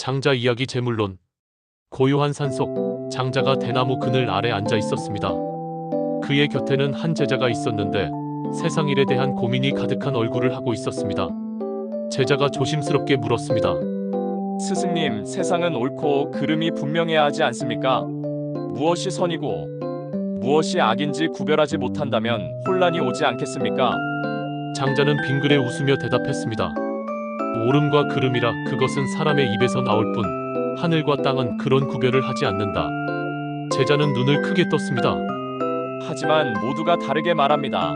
장자 이야기 제물론 고요한 산속 장자가 대나무 그늘 아래 앉아 있었습니다. 그의 곁에는 한 제자가 있었는데 세상 일에 대한 고민이 가득한 얼굴을 하고 있었습니다. 제자가 조심스럽게 물었습니다. 스승님, 세상은 옳고 그름이 분명해야 하지 않습니까? 무엇이 선이고 무엇이 악인지 구별하지 못한다면 혼란이 오지 않겠습니까? 장자는 빙그레 웃으며 대답했습니다. 옳음과 그름이라 그것은 사람의 입에서 나올 뿐 하늘과 땅은 그런 구별을 하지 않는다. 제자는 눈을 크게 떴습니다. 하지만 모두가 다르게 말합니다.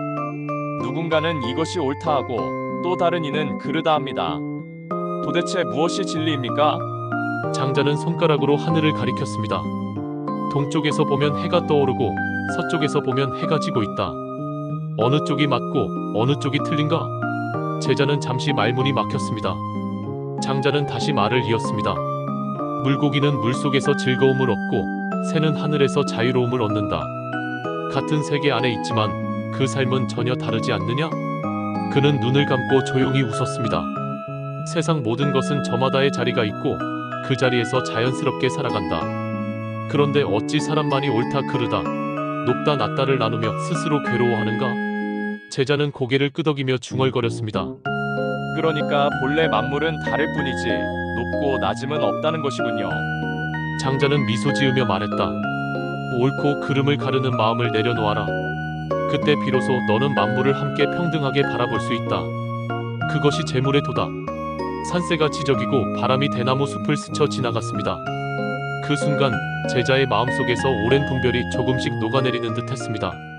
누군가는 이것이 옳다 하고 또 다른 이는 그르다 합니다. 도대체 무엇이 진리입니까? 장자는 손가락으로 하늘을 가리켰습니다. 동쪽에서 보면 해가 떠오르고 서쪽에서 보면 해가 지고 있다. 어느 쪽이 맞고 어느 쪽이 틀린가? 제자는 잠시 말문이 막혔습니다. 장자는 다시 말을 이었습니다. 물고기는 물속에서 즐거움을 얻고 새는 하늘에서 자유로움을 얻는다. 같은 세계 안에 있지만 그 삶은 전혀 다르지 않느냐? 그는 눈을 감고 조용히 웃었습니다. 세상 모든 것은 저마다의 자리가 있고 그 자리에서 자연스럽게 살아간다. 그런데 어찌 사람만이 옳다 그르다, 높다 낮다를 나누며 스스로 괴로워하는가? 제자는 고개를 끄덕이며 중얼거렸습니다. 그러니까 본래 만물은 다를 뿐이지 높고 낮음은 없다는 것이군요. 장자는 미소 지으며 말했다. 옳고 그름을 가르는 마음을 내려놓아라. 그때 비로소 너는 만물을 함께 평등하게 바라볼 수 있다. 그것이 재물의 도다. 산새가 지저귀고 바람이 대나무 숲을 스쳐 지나갔습니다. 그 순간 제자의 마음속에서 오랜 분별이 조금씩 녹아내리는 듯했습니다.